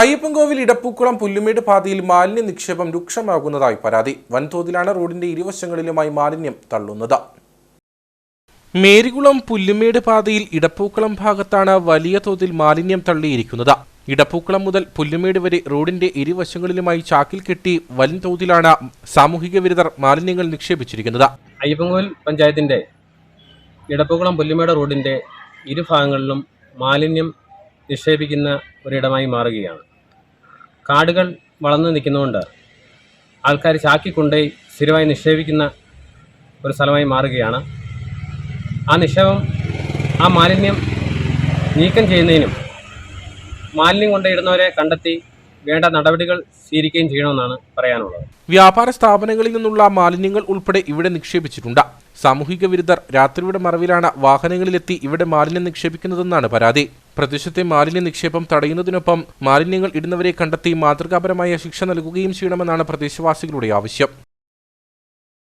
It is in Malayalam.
അയ്യപ്പൻകോവിൽ ഇടപ്പൂക്കുളം പുല്ലുമേട് പാതയിൽ മാലിന്യ നിക്ഷേപം രൂക്ഷമാകുന്നതായി പരാതി. വൻതോതിലാണ് റോഡിന്റെ ഇരുവശങ്ങളിലുമായി മാലിന്യം തള്ളുന്നത്. മേരികുളം പുല്ലുമേട് പാതയിൽ ഇടപ്പൂക്കുളം ഭാഗത്താണ് വലിയ തോതിൽ മാലിന്യം തള്ളിയിരിക്കുന്നത്. ഇടപ്പൂക്കുളം മുതൽ പുല്ലുമേട് വരെ റോഡിന്റെ ഇരുവശങ്ങളിലുമായി ചാക്കിൽ കെട്ടി വൻതോതിലാണ് സാമൂഹിക വിരുദ്ധർ മാലിന്യങ്ങൾ നിക്ഷേപിച്ചിരിക്കുന്നത്. അയ്യപ്പൻകോവിൽ പഞ്ചായത്തിന്റെ ഇടപ്പൂക്കുളം പുല്ലുമേട് റോഡിന്റെ ഇരുഭാഗങ്ങളിലും മാലിന്യം നിക്ഷേപിക്കുന്ന ഒരിടമായി മാറുകയാണ്. കാടുകൾ വളർന്നു നിൽക്കുന്നതുകൊണ്ട് ആൾക്കാർ ചാക്കി കൊണ്ടുപോയി സ്ഥിരമായി നിക്ഷേപിക്കുന്ന ഒരു സ്ഥലമായി മാറുകയാണ്. ആ നിക്ഷേപം ആ മാലിന്യം നീക്കം ചെയ്യുന്നതിനും മാലിന്യം കൊണ്ടിടുന്നവരെ കണ്ടെത്തി വേണ്ട നടപടികൾ സ്വീകരിക്കുകയും ചെയ്യണമെന്നാണ് പറയാനുള്ളത്. വ്യാപാര സ്ഥാപനങ്ങളിൽ നിന്നുള്ള മാലിന്യങ്ങൾ ഉൾപ്പെടെ ഇവിടെ നിക്ഷേപിച്ചിട്ടുണ്ട്. സാമൂഹിക വിരുദ്ധർ രാത്രിയുടെ മറവിലാണ് വാഹനങ്ങളിലെത്തി ഇവിടെ മാലിന്യം നിക്ഷേപിക്കുന്നതെന്നാണ് പരാതി. പ്രദേശത്തെ മാലിന്യ നിക്ഷേപം തടയുന്നതിനൊപ്പം മാലിന്യങ്ങൾ ഇടുന്നവരെ കണ്ടെത്തി മാതൃകാപരമായ ശിക്ഷ നൽകുകയും ചെയ്യണമെന്നാണ് പ്രദേശവാസികളുടെ ആവശ്യം